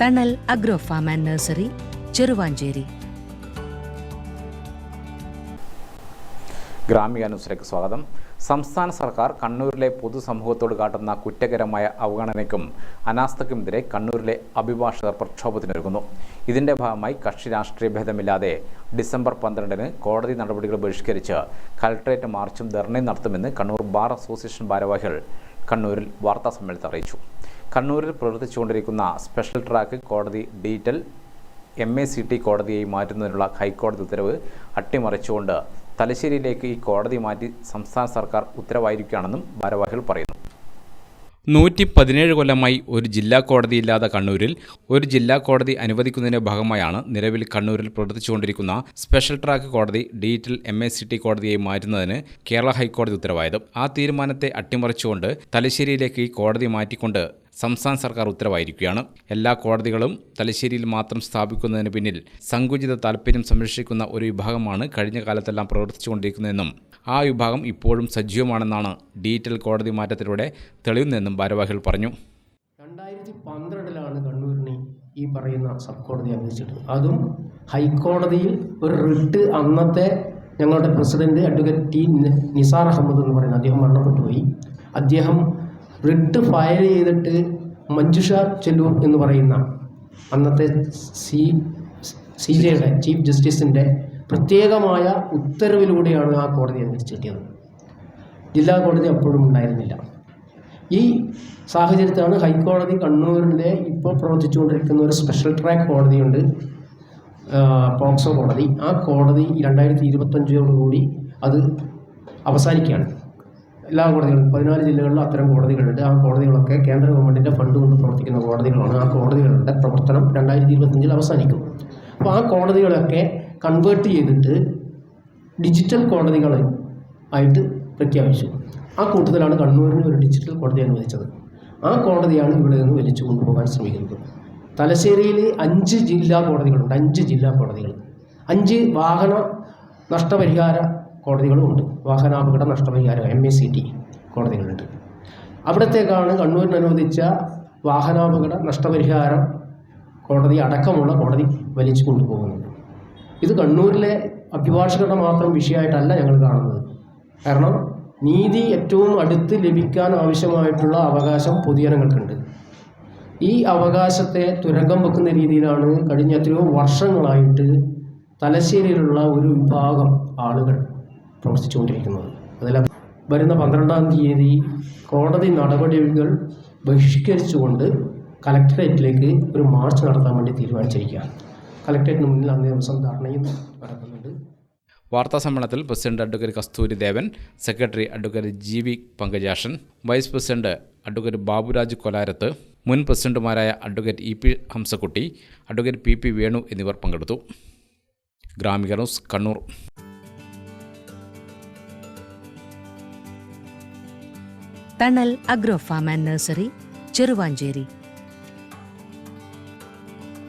Thanal agro farm and nursery Cheruvanchery Gramika ന്യൂസിലേക്ക് സ്വാഗതം. സംസ്ഥാന സർക്കാർ കണ്ണൂരിലെ പൊതുസമൂഹത്തോട് കാട്ടുന്ന കുറ്റകരമായ അവഗണനയ്ക്കും അനാസ്ഥയ്ക്കുമെതിരെ കണ്ണൂരിലെ അഭിഭാഷകർ പ്രക്ഷോഭത്തിനൊരുങ്ങുന്നു. ഇതിന്റെ ഭാഗമായി കക്ഷി രാഷ്ട്രീയ ഭേദമില്ലാതെ ഡിസംബർ പന്ത്രണ്ടിന് കോടതി നടപടികൾ ബഹിഷ്കരിച്ച് കലക്ടറേറ്റ് മാർച്ചും ധർണയും നടത്തുമെന്ന് കണ്ണൂർ ബാർ അസോസിയേഷൻ ഭാരവാഹികൾ കണ്ണൂരിൽ വാർത്താ സമ്മേളനത്തിൽ അറിയിച്ചു. കണ്ണൂരിൽ പ്രവർത്തിച്ചുകൊണ്ടിരിക്കുന്ന സ്പെഷ്യൽ ട്രാക്ക് കോടതി digital M A C T കോടതിയായി മാറ്റുന്നതിനുള്ള ഹൈക്കോടതി ഉത്തരവ് അട്ടിമറിച്ചുകൊണ്ട് തലശ്ശേരിയിലേക്ക് ഈ കോടതി മാറ്റി സംസ്ഥാന സർക്കാർ ഉത്തരവായിരിക്കുകയാണെന്നും ഭാരവാഹികൾ പറയുന്നു. നൂറ്റി പതിനേഴ് കൊല്ലമായി ഒരു ജില്ലാ കോടതിയില്ലാത്ത കണ്ണൂരിൽ ഒരു ജില്ലാ കോടതി അനുവദിക്കുന്നതിന്റെ ഭാഗമായാണ് നിലവിൽ കണ്ണൂരിൽ പ്രവർത്തിച്ചുകൊണ്ടിരിക്കുന്ന സ്പെഷ്യൽ ട്രാക്ക് കോടതി digital M S C T കോടതിയായി മാറ്റുന്നതിന് കേരള ഹൈക്കോടതി ഉത്തരവായത്. ആ തീരുമാനത്തെ അട്ടിമറിച്ചുകൊണ്ട് തലശ്ശേരിയിലേക്ക് ഈ കോടതി മാറ്റിക്കൊണ്ട് സംസ്ഥാന സർക്കാർ ഉത്തരവായിരിക്കുകയാണ്. എല്ലാ കോടതികളും തലശ്ശേരിയിൽ മാത്രം സ്ഥാപിക്കുന്നതിന് പിന്നിൽ സങ്കുചിത താൽപ്പര്യം സംരക്ഷിക്കുന്ന ഒരു വിഭാഗമാണ് കഴിഞ്ഞ കാലത്തെല്ലാം പ്രവർത്തിച്ചുകൊണ്ടിരിക്കുന്നതെന്നും ആ വിഭാഗം ഇപ്പോഴും സജീവമാണെന്നാണ് ഡിജിറ്റൽ കോടതി മാറ്റത്തിലൂടെ തെളിയുന്നതെന്നും ഭാരവാഹികൾ പറഞ്ഞു. രണ്ടായിരത്തി പന്ത്രണ്ടിലാണ് കണ്ണൂരിനെ ഈ പറയുന്ന സബ് കോടതി അറിയിച്ചത് അതും ഹൈക്കോടതിയിൽ ഒരു റിട്ട് അന്നത്തെ ഞങ്ങളുടെ president advocate T Nisar Ahammed എന്ന് പറയുന്ന അദ്ദേഹം മരണപ്പെട്ടു പോയി അദ്ദേഹം റിട്ട് ഫയൽ ചെയ്തിട്ട് മഞ്ജുഷ ചെല്ലൂർ എന്ന് പറയുന്ന അന്നത്തെ സി സി ജെയുടെ ചീഫ് ജസ്റ്റിസിന്റെ പ്രത്യേകമായ ഉത്തരവിലൂടെയാണ് ആ കോടതി അനുവദിച്ചു ജില്ലാ കോടതി അപ്പോഴും ഉണ്ടായിരുന്നില്ല. ഈ സാഹചര്യത്തിലാണ് ഹൈക്കോടതി കണ്ണൂരിലെ ഇപ്പോൾ പ്രവർത്തിച്ചുകൊണ്ടിരിക്കുന്ന ഒരു സ്പെഷ്യൽ ട്രാക്ക് കോടതിയുണ്ട് പോക്സോ കോടതി. ആ കോടതി രണ്ടായിരത്തി ഇരുപത്തഞ്ചോടുകൂടി അത് അവസാനിക്കുകയാണ്. എല്ലാ കോടതികളും പതിനാല് ജില്ലകളിലും അത്തരം കോടതികളുണ്ട്. ആ കോടതികളൊക്കെ കേന്ദ്ര ഗവൺമെന്റിന്റെ ഫണ്ട് കൊണ്ട് പ്രവർത്തിക്കുന്ന കോടതികളാണ്. ആ കോടതികളുടെ പ്രവർത്തനം രണ്ടായിരത്തി ഇരുപത്തഞ്ചിൽ അവസാനിക്കും. അപ്പോൾ ആ കോടതികളൊക്കെ കൺവേർട്ട് ചെയ്തിട്ട് ഡിജിറ്റൽ കോടതികൾ ആയിട്ട് പ്രഖ്യാപിച്ചു. ആ കൂട്ടത്തിലാണ് കണ്ണൂരിന് ഒരു ഡിജിറ്റൽ കോടതി അനുവദിച്ചത്. ആ കോടതിയാണ് ഇവിടെ നിന്ന് വലിച്ചു കൊണ്ടുപോകാൻ ശ്രമിക്കുന്നത്. തലശ്ശേരിയിൽ അഞ്ച് ജില്ലാ കോടതികളുണ്ട്. അഞ്ച് ജില്ലാ കോടതികൾ. അഞ്ച് വാഹന നഷ്ടപരിഹാര കോടതികളുമുണ്ട് വാഹനാപകട നഷ്ടപരിഹാര എം എ സി ടി കോടതികളുണ്ട്. അവിടത്തേക്കാണ് കണ്ണൂരിന് അനുവദിച്ച വാഹനാപകട നഷ്ടപരിഹാരം കോടതി അടക്കമുള്ള കോടതി വലിച്ചു കൊണ്ടുപോകുന്നത്. ഇത് കണ്ണൂരിലെ അഭിഭാഷകരുടെ മാത്രം വിഷയമായിട്ടല്ല ഞങ്ങൾ കാണുന്നത്. കാരണം നീതി ഏറ്റവും അടുത്ത് ലഭിക്കാൻ ആവശ്യമായിട്ടുള്ള അവകാശം പൊതുജനങ്ങൾക്കുണ്ട് ഈ അവകാശത്തെ തുരങ്കം വെക്കുന്ന രീതിയിലാണ് കഴിഞ്ഞ എത്രയോ വർഷങ്ങളായിട്ട് തലശ്ശേരിയിലുള്ള ഒരു വിഭാഗം ആളുകൾ പ്രവർത്തിച്ചുകൊണ്ടിരിക്കുന്നത്. അതിൽ വരുന്ന പന്ത്രണ്ടാം തീയതി കോടതി നടപടികൾ ബഹിഷ്കരിച്ചുകൊണ്ട് കലക്ടറേറ്റിലേക്ക് ഒരു മാർച്ച് നടത്താൻ വേണ്ടി തീരുമാനിച്ചിരിക്കുകയാണ്. കലക്ടറേറ്റിന് മുന്നിൽ അന്നേ ദിവസം ധർണയും നടക്കുന്നുണ്ട്. വാർത്താ സമ്മേളനത്തിൽ president advocate Kasthuri Devan secretary advocate G V Pankajakshan vice president advocate Baburaj Kolarath മുൻ പ്രസിഡന്റുമാരായ advocate E P Hamsakutty advocate P P Venu എന്നിവർ പങ്കെടുത്തു. Gramika news Kannur. Thanal agro farm and nursery Cheruvanchery.